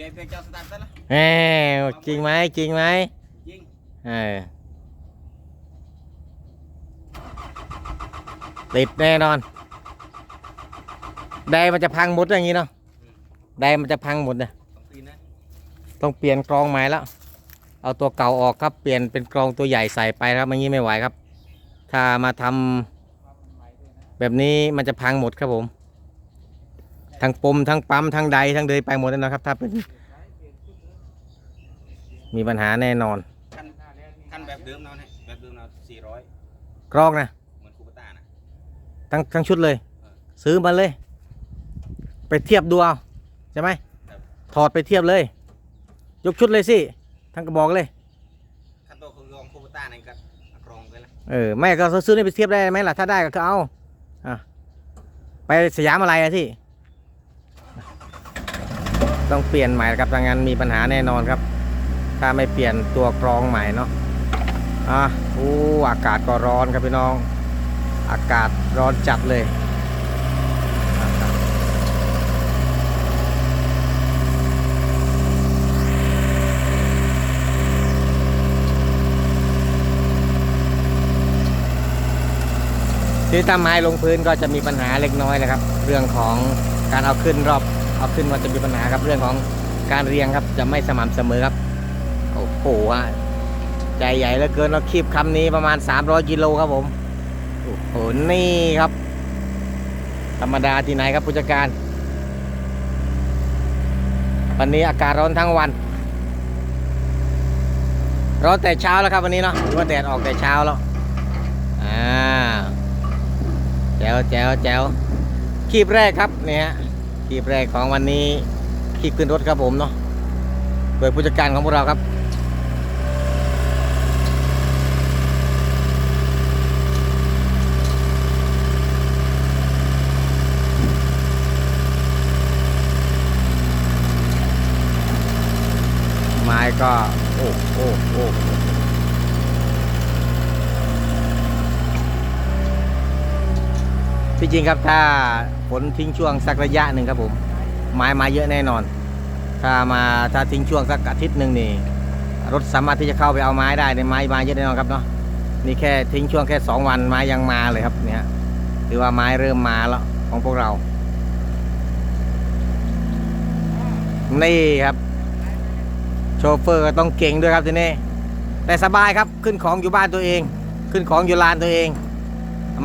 Dia dia jauh start lah. แหมจริงไหมจริงไหม Jing. เออติดแน่นอน ไดมันจะพังหมดอย่างนี้เนาะไดมันจะพังหมดนะ Tong pin นะต้องเปลี่ยนกรองใหม่แล้วเอาตัวเก่าออกครับเปลี่ยนเป็นกรองตัวใหญ่ใส่ไปครับอย่างนี้ไม่ไหวครับ ถ้ามาทำแบบนี้มันจะพังหมดครับผม ทั้งปมทั้งปั๊มทั้งใดทั้งเดยไปหมดแล้วนะครับ ถ้าเป็นมีปัญหาแน่นอน Kan kan แบบเดิมเนาะเนี่ยแบบเดิมเนาะ400กรองนะเหมือนคูปต้านะทั้งทั้งชุดเลย ซื้อมาเลย ไปเทียบดูเอาใช่ไหมถอดไปเทียบเลย ยกชุดเลยสิทั้งกระบอกเลยคันโตคือของคูปต้านี่ก็กรองไปแล้วเออไม่ก็ซื้อนี่ไปเทียบได้ไหมล่ะถ้าได้ก็เอาอะไปสยามอะไรอะที่ ต้องเปลี่ยนใหม่ครับทางงานมีปัญหาแน่นอนครับ ถ้าไม่เปลี่ยนตัวกรองใหม่เนาะอะอู้อากาศก็ร้อนครับพี่น้อง อากาศร้อนจัดเลยอะครับที่ทำไม้ลงพื้นก็จะมีปัญหาเล็กน้อยนะครับ เรื่องของการเอาขึ้นรอบ เอาขึ้นว่าจะมีปัญหาครับเรื่องของการเรียงครับจะไม่สม่ำเสมอครับโอ้โหฮะใจใหญ่เหลือเกินเราคีบคำนี้ประมาณ 300กิโลครับผมโอ้โหนี่ครับ ธรรมดาที่ไหนครับผู้จัดการ วันนี้อากาศร้อนทั้งวันร้อนแต่เช้าแล้วครับวันนี้เนาะหรือว่าแดดออกแต่เช้าแล้วอ่าแจ๋วแจ๋วแจ๋วคีบแรกครับเนี่ย ฮะคีแรกของวันนี้คีบขึ้นรถครับผมเนาะโดยผู้จัดการของพวกเราครับไม้ก็ โอ้โอ้โอ้ ที่จริงครับถ้าฝนทิ้งช่วงสักระยะหนึ่งครับผมไม้มาเยอะแน่นอน ถ้ามาถ้าทิ้งช่วงสักอาทิตย์หนึ่งนี่รถสามารถที่จะเข้าไปเอาไม้ได้ในไม้มาเยอะแน่นอนครับเนาะนี่แค่ทิ้งช่วงแค่สองวันไม้ยังมาเลยครับเนี่ยถือว่าไม้เริ่มมาแล้วของพวกเรา นี่ครับ โชเฟอร์ก็ต้องเก่งด้วยครับทีนี้แต่สบายครับขึ้นของอยู่บ้านตัวเอง ขึ้นของอยู่ลานตัวเอง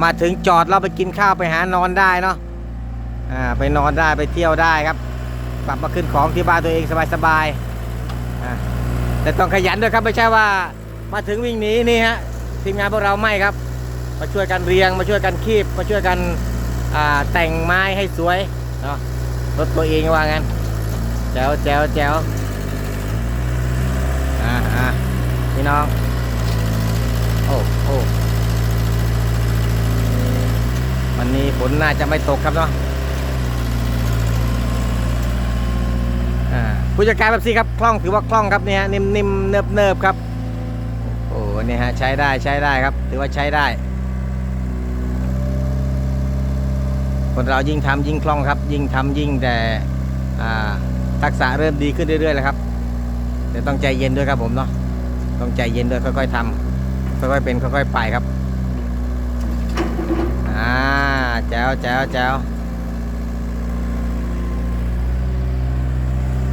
มาถึงจอดเราไปกินข้าวไปหานอนได้เนาะอ่าไปนอนได้ไปเที่ยวได้ครับ กลับมาขึ้นของที่บ้านตัวเองสบายๆอ่าแต่ต้องขยันด้วยครับไม่ใช่ว่ามาถึงวิ่งหนีนี่ฮะทีมงานพวกเราไม่ครับ มาช่วยกันเรียงมาช่วยกันคีบมาช่วยกันอ่าแต่งไม้ให้สวยเนาะรถตัวเองว่างั้นแจ๋วแจ๋วแจ๋วอ่าอ่าพี่น้อง โอ้โอ้ วันนี้ฝนน่าจะไม่ตกครับเนาะอ่าผู้จัดการแบบซี่ครับคล่องถือว่าคล่องครับเนี่ยนิ่มนิ่มเนิบเนิบครับโอ้เนี่ยฮะใช้ได้ใช้ได้ครับ ถือว่าใช้ได้ คนเรายิ่งทำยิ่งคล่องครับ ยิ่งทำยิ่งแต่ทักษะเริ่มดีขึ้นเรื่อยๆแล้วครับแต่ต้องใจเย็นด้วยครับผมเนาะต้องใจเย็นด้วยค่อยๆทำค่อยๆเป็นค่อยๆไปครับอ่า แจ๋วแจ๋วแจ๋ว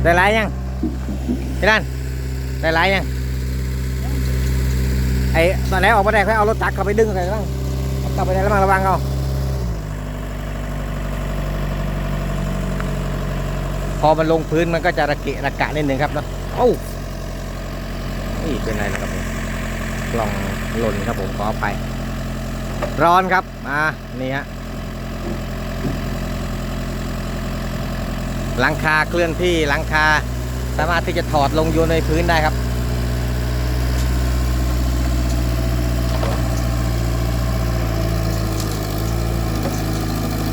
ได้หลายยังพี่นันได้หลายยังไอ้ตอนไหนออกมาได้ค่อยเอารถตักเข้าไปดึงใส่บ้างกลับไปได้แล้วมั้งระวังเอาพอมันลงพื้นมันก็จะระเกะระกะนิดหนึ่งครับเนาะเอ้านี่เป็นไรนะครับผมกล่องหล่นครับผมขอไป ร้อนครับอ่านี่ฮะ หลังคาเคลื่อนที่หลังคา สามารถที่จะถอดลงโยนในพื้นได้ครับ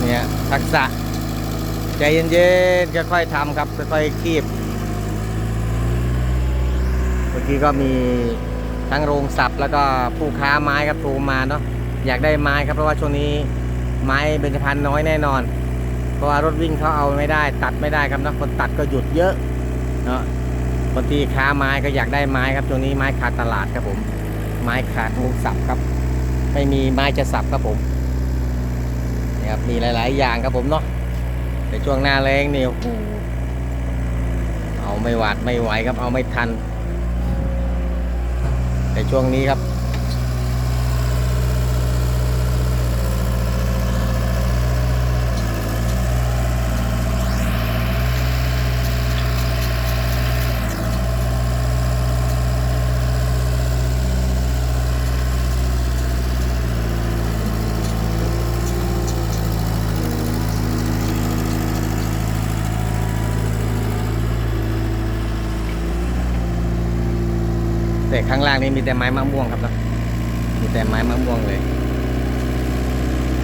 เนี่ยทักษะ ใจเย็นๆค่อยๆทำครับค่อยๆคีบเมื่อกี้ก็มีทั้งโรงสับแล้วก็ผู้ค้าไม้ครับโทรมาเนาะอยากได้ไม้ครับเพราะว่าช่วงนี้ไม้เบญจพรรณน้อยแน่นอน เพราะว่ารถวิ่งเขาเอาไม่ได้ ตัดไม่ได้ครับเนาะคนตัดก็หยุดเยอะเนาะคนที่ค้าไม้ก็อยากได้ไม้ครับช่วงนี้ไม้ขาดตลาดครับผม ไม้ขาดมุกสับครับ ไม่มีไม้จะสับครับผมนี่ครับมีหลาย ๆ อย่างครับผมเนาะในช่วงหน้าแรงนี่โอ้โหเอาไม่หวาดไม่ไหวครับเอาไม่ทันแต่ช่วงนี้ครับ ข้างล่างนี้มีแต่ไม้มะม่วงครับเนอะมีแต่ไม้มะม่วงเลย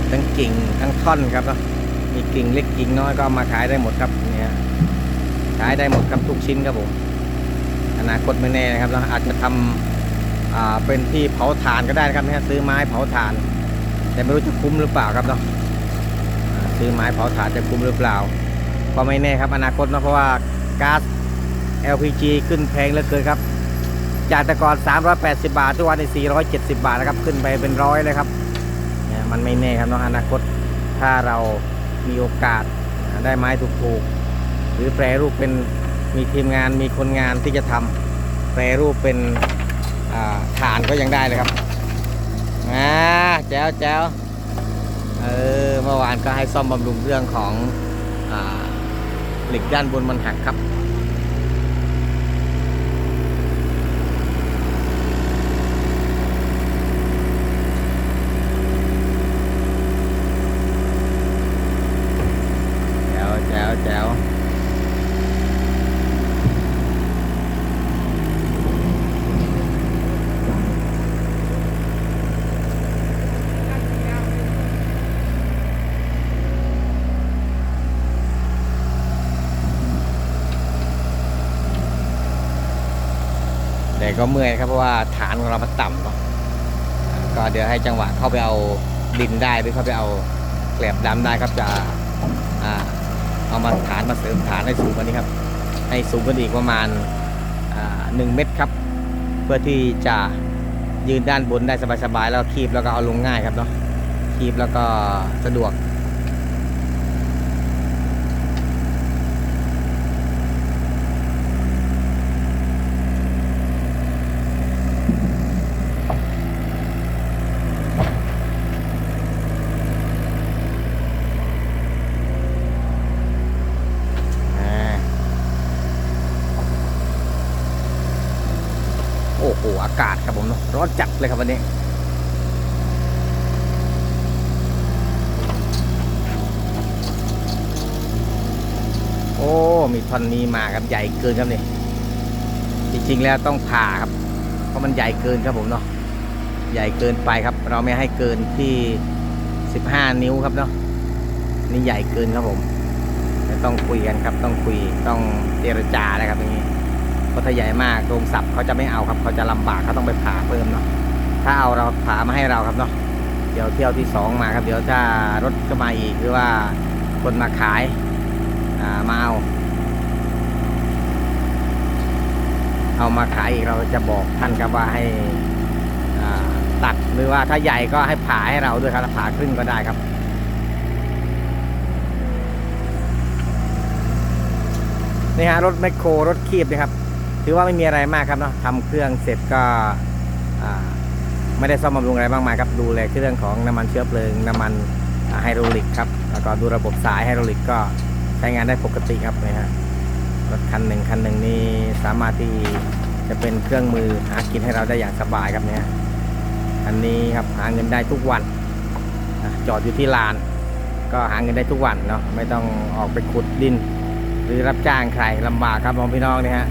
ทั้งกิ่งทั้งท่อนครับเนอะมีกิ่งเล็กกิ่งน้อยก็มาขายได้หมดครับเนี่ยขายได้หมดครับทุกชิ้นครับผมอนาคตไม่แน่นะครับเราอาจจะทำอ่าเป็นที่เผาถ่านก็ได้นะครับเนี่ยซื้อไม้เผาถ่าน แต่ไม่รู้จะคุ้มหรือเปล่าครับเนาะซื้อไม้เผาถ่านจะคุ้มหรือเปล่าก็ไม่แน่ครับอนาคตเนอะเพราะว่าก๊าซ LPG ขึ้นแพงเหลือเกินครับ จากแต่ก่อน 380 บาท ทุกวันใน470 บาทนะครับ ขึ้นไปเป็นร้อยเลยครับเนี่ยมันไม่แน่ครับเน้องอนาคต ถ้าเรามีโอกาสได้ไม้ถูกๆ หรือแปรรูปเป็นมีทีมงานมีคนงานที่จะทำแปรรูปเป็นฐานก็ยังได้เลยครับอ่าแจ๋วแจ๋วเออเมื่อวานก็ให้ซ่อมบำรุงเรื่องของอเหล็กด้านบนมันหักครับ แจ๋วแจ๋วแจ๋วแต่ ก็เมื่อยครับเพราะว่าฐานของเรามันต่ำเนาะก็เดี๋ยวให้จังหวะเข้าไปเอาดินได้หรือเข้าไปเอาแกลบดำได้ครับจะเอามาฐานมาเสริมฐานให้สูงกว่านี้ครับ ให้สูงขึ้นอีกประมาณหนึ่งเมตรครับ เพื่อที่จะยืนด้านบนได้สบายๆแล้วคีบแล้วก็เอาลงง่ายครับเนาะคีบแล้วก็สะดวก อ่าโอ้โห อากาศครับผมเนอะร้อนจัด เลยครับวันนี้ โอ้ มีท่อนนี้มาครับใหญ่เกินครับนี่ จริงๆแล้วต้องผ่าครับ เพราะมันใหญ่เกินครับผมเนาะ ใหญ่เกินไปครับ เราไม่ให้เกินที่ 15 นิ้วครับเนาะ นี่ใหญ่เกินครับผมต้องคุยกันครับ ต้องคุย ต้องเจรจานะครับอย่างนี้เพราะถ้าใหญ่มากโรงสับเขาจะไม่เอาครับ เขาจะลำบากเขาต้องไปผ่าเพิ่มเนาะ ถ้าเอาเราผามาให้เราครับเนาะเดี๋ยวเที่ยวที่สองมาครับ เดี๋ยวถ้ารถก็มาอีกหรือว่าคนมาขายามาเอา เอามาขายอีกเราจะบอกท่านครับว่าให้ตัดหรือว่าถ้าใหญ่ก็ให้ผ่าให้เราด้วยครับผ่าครึ่งก็ได้ครับนี่ฮะรถแมคโครรถคีบนะครับ ถือว่าไม่มีอะไรมากครับเนาะทำเครื่องเสร็จก็อ่า ไม่ได้ซ่อมบำรุงอะไรมากมายครับดูแลเครื่องของน้ำมันเชื้อเพลิงน้ำมันไฮดรอลิกครับแล้วก็ดูระบบสายไฮดรอลิกก็ใช้งานได้ปกติครับนะฮะรถคันหนึ่งคันหนึ่งนี่สามารถที่จะเป็นเครื่องมือหากินให้เราได้อย่างสบายครับเนี่ยอันนี้ครับหาเงินได้ทุกวันจอดอยู่ที่ลาน ก็หาเงินได้ทุกวันเนาะไม่ต้องออกไปขุดดิน หรือรับจ้างใครลำบากครับน้องพี่น้องเนี่ยฮะ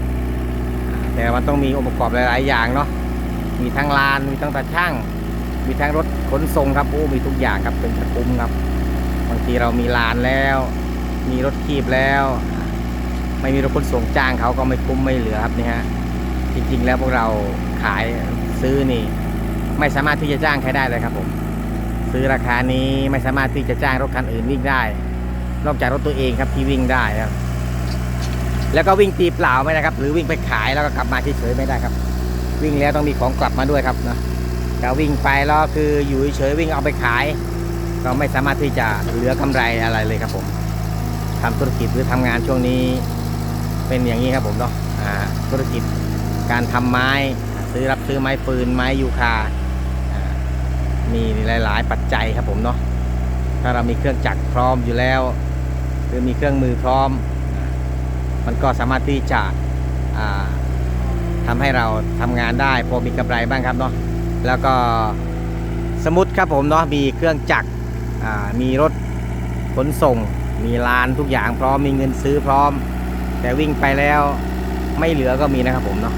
แต่มันต้องมีองค์ประกอบหลาย ๆ อย่างเนาะ มีทั้งลาน มีทั้งตาช่าง มีทั้งรถขนส่งครับโอ้มีทุกอย่างครับเป็นจะคุ้มครับ บางทีเรามีลานแล้ว มีรถคีบแล้ว ไม่มีรถขนส่งจ้างเขาก็ไม่คุ้มไม่เหลือครับนี่ฮะจริงๆแล้วพวกเราขายซื้อนี่ ไม่สามารถที่จะจ้างใครได้เลยครับผม ซื้อราคานี้ไม่สามารถที่จะจ้างรถคันอื่นวิ่งได้ นอกจากรถตัวเองครับที่วิ่งได้ครับแล้วก็วิ่งตีเปล่าไม่ได้ครับ หรือวิ่งไปขายแล้วก็กลับมาเฉยๆไม่ได้ครับ วิ่งแล้วต้องมีของกลับมาด้วยครับนะจะวิ่งไปแล้วคืออยู่เฉยๆวิ่งเอาไปขาย เราไม่สามารถที่จะเหลือกำไรอะไรเลยครับผมทำธุรกิจหรือทำงานช่วงนี้เป็นอย่างนี้ครับผมเนาะธุรกิจการทำไม้ซื้อรับซื้อไม้ปืนไม้ยูคามีหลาย ๆ ปัจจัยครับผมเนาะถ้าเรามีเครื่องจักรพร้อมอยู่แล้ว หรือมีเครื่องมือพร้อม มันก็สามารถที่จะ อ่าทำให้เราทำงานได้พอมีกำไรบ้างครับเนาะแล้วก็สมมติครับผมเนาะมีเครื่องจักรมีรถขนส่ง มีลานทุกอย่างพร้อมมีเงินซื้อพร้อม แต่วิ่งไปแล้วไม่เหลือก็มีนะครับผมเนาะ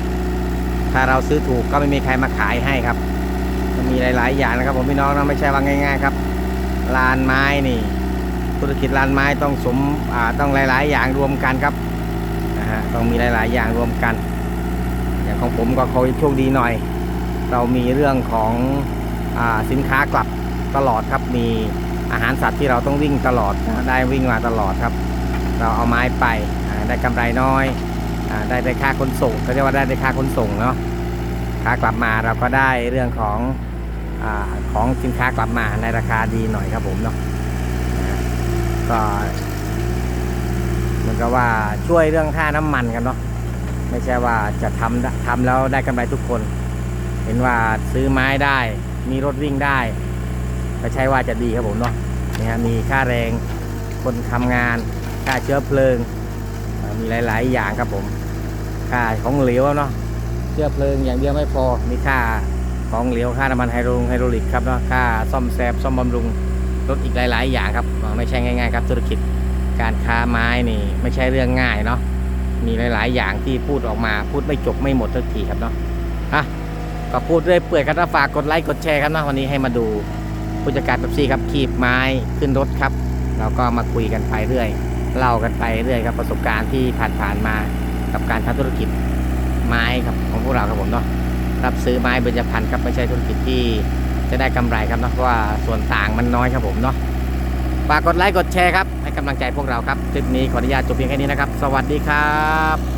ถ้าเราซื้อถูกก็ไม่มีใครมาขายให้ครับมันมีหลาย ๆ อย่างนะครับผมพี่น้องนะไม่ใช่ว่าง่าย ๆ ครับลานไม้นี่ธุรกิจลานไม้ต้องสมต้องหลาย ๆ อย่างรวมกันครับนะฮะต้องมีหลาย ๆ อย่างรวมกัน ของผมก็คอยโชคดีหน่อย เรามีเรื่องของอสินค้ากลับตลอดครับ มีอาหารสัตว์ที่เราต้องวิ่งตลอดนะได้วิ่งมาตลอดครับ เราเอาไม้ไปได้กำไรน้อยอได้ได้ค่าขนส่งก็เรียกว่าได้ได้ค่าขนส่งเนาะค่ากลับมาเราก็ได้เรื่องของอของสินค้ากลับมาในราคาดีหน่อยครับผมเนาะก็เหมือนกับว่าช่วยเรื่องค่าน้ำมันกันเนาะ ไม่ใช่ว่าจะทำทำแล้วได้กำไรทุกคน เห็นว่าซื้อไม้ได้ มีรถวิ่งได้ก็ใช่ว่าจะดีครับผมเนาะนี่ฮะมีค่าแรงคนทำงาน ค่าเชื้อเพลิง มีหลาย ๆ อย่างครับผม ค่าของเหลวเนาะเชื้อเพลิงอย่างเดียวไม่พอมีค่าของเหลวค่าน้ำมันไฮโดรไฮโดรลิกครับเนาะค่าซ่อมแซมซ่อมบำรุงรถอีกหลาย ๆ อย่างครับไม่ใช่ง่าย ๆ ครับธุรกิจการค้าไม้นี่ไม่ใช่เรื่องง่ายเนาะ มีหลาย ๆ อย่างที่พูดออกมาพูดไม่จบไม่หมดสักทีครับเนาะอะก็พูดเรื่อยเปื่อยครับนะฝากกดไลค์กดแชร์ครับเนาะวันนี้ให้มาดูผู้จัดการเป๊ปซี่ครับขีบไม้ขึ้นรถครับเราก็มาคุยกันไปเรื่อยเล่ากันไปเรื่อยครับประสบการณ์ที่ผ่านๆมากับการทำธุรกิจไม้ครับของพวกเราครับผมเนาะรับซื้อไม้เบญจพรรณครับไม่ใช่ธุรกิจที่จะได้กำไรครับเนาะเพราะว่าส่วนต่างมันน้อยครับผมเนาะฝากกดไลค์กดแชร์ครับ กำลังใจพวกเราครับคลิปนี้ขออนุญาตจบเพียงแค่นี้นะครับ สวัสดีครับ